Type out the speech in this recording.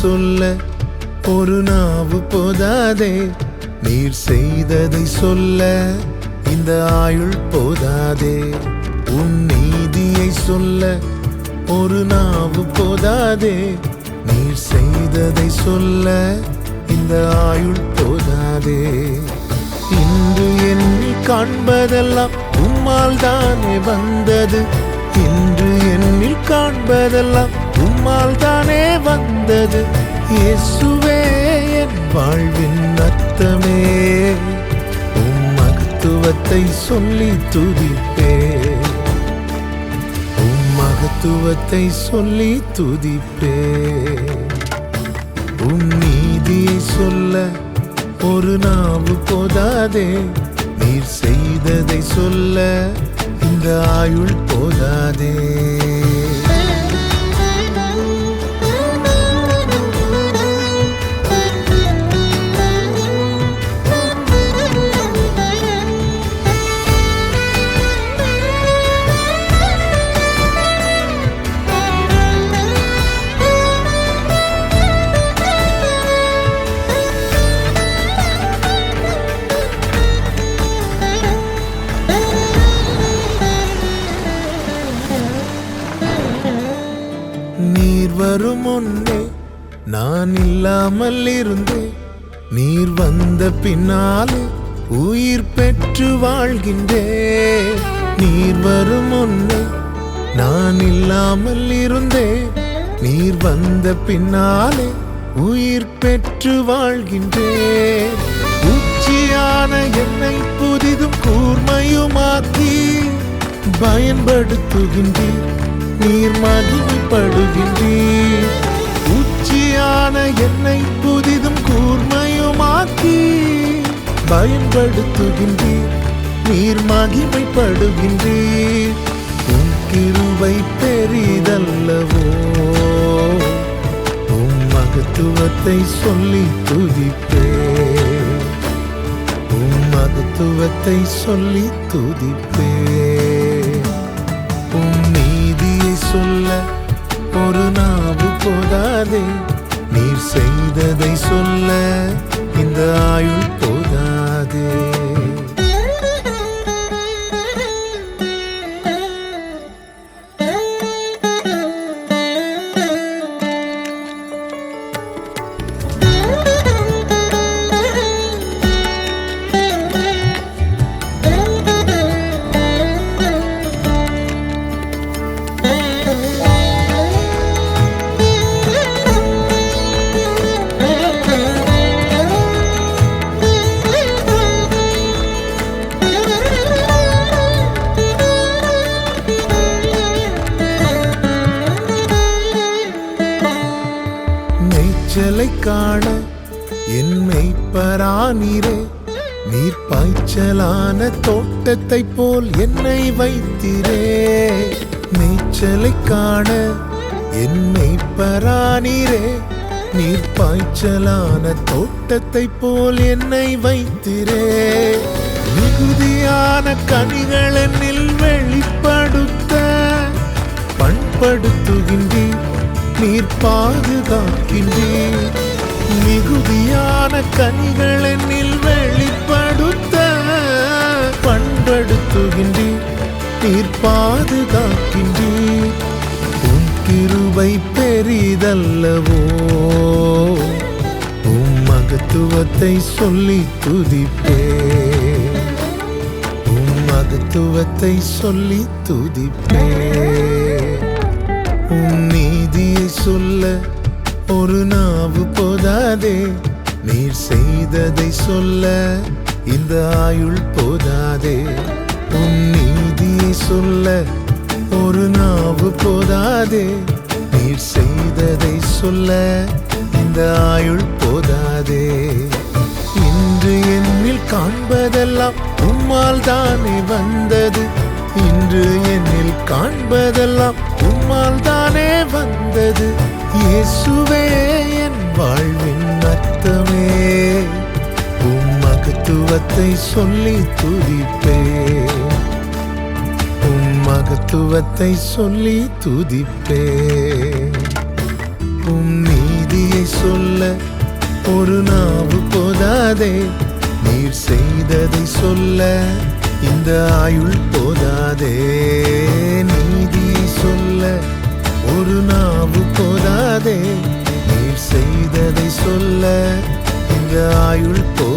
சொல்ல ஒரு நாவு போதாதே. நீர் செய்ததை சொல்ல இந்த ஆயுள் போதாதே. உன் நீதியை சொல்ல ஒரு நாவு போதாதே. நீர் செய்ததை சொல்ல இந்த ஆயுள் போதாதே. இன்று என்னில் காண்பதெல்லாம் உம்மால் தானே வந்தது. இன்று என்னில் காண்பதெல்லாம் நம்மால் தானே வந்தது. இயேசுவே என் வாழ்வின் அர்த்தமே. உம் மகத்துவத்தை சொல்லி துதிப்பே உம் மகத்துவத்தை சொல்லி துதிப்பே உம் நீதியை சொல்ல ஒரு நாவு போதாதே. நீர் செய்ததை சொல்ல இந்த ஆயுள் போதாதே. வரும் முன்னே நான் இல்லாமல் இருந்தேன் நீர் வந்த பின்னாலே உயிர் பெற்று வாழ்கின்றே. நீர் வரும் முன்னே நான் இல்லாமல் இருந்தே நீர் வந்த பின்னாலே உயிர் பெற்று வாழ்கின்றே. உச்சியான என்னை புதிதும் கூர்மையுமாக்கி பயன்படுத்துகின்றீர். நீர் மகிமைப்படுகின்றீர் உச்சியான என்னை புதிதும் கூர்மையுமாக்கி பயன்படுத்துகின்றீர் நீர் மகிமைப்படுகின்றீர் உன் கிருவை பெரிதல்லவோ. உன் மகத்துவத்தை சொல்லி துதிப்பே. உன் மகத்துவத்தை சொல்லி துதிப்பே. ஒரு நாவு போதாதே. நீர் செய்ததை சொல்ல இந்த ஆயுள் போதாதே. மேய்ச்சலை காண என் மெய்ப்பரானீரே நீர் பாய்ச்சலான தோட்டத்தை போல் என்னை வைத்திரே. மேய்ச்சலை காண என் மெய்ப்பரானீரே நீர் பாய்ச்சலான தோட்டத்தை போல் என்னை வைத்திரே. மிகுதியான கனிகள் என்னில் வெளிப்படுத்த பண்படுத்துகின்றீர். நீர் பாதுகாக்கின்றீர். மிகுதியான கனிகள் என்னில் வெளிப்படுத்த பண்படுத்துகின்றீர். நீர் பாதுகாக்கின்றீர். உன் கிருவை பெரிதல்லவோ. உம் மகத்துவத்தை சொல்லி துதிப்பே. உம் மகத்துவத்தை சொல்லி துதிப்பே. உன் நீதியை சொல்ல ஒரு நாவு போதாதே. நீர் செய்ததை சொல்ல இந்த ஆயுள் போதாதே. உன் நீதியை சொல்ல ஒரு நாவு போதாதே. நீர் செய்ததை சொல்ல இந்த ஆயுள் போதாதே. இன்று என்னில் காண்பதெல்லாம் உம்மால் தானே வந்தது. இன்று என்னில் காண்பதெல்லாம் உம்மால் தானே வந்தது. இயேசுவே என் வாழ்வின் அர்த்தமே. உம் மகத்துவத்தை சொல்லி துதிப்பே. உம் மகத்துவத்தை சொல்லி துதிப்பே. உம் நீதியை சொல்ல ஒரு நாவு போதாதே. நீர் செய்ததை சொல்ல இந்த ஆயுள் போதாதே. நீதி சொல்ல ஒரு நாவு போதாதே. நீர் செய்ததை சொல்ல எங்க ஆயுள் போ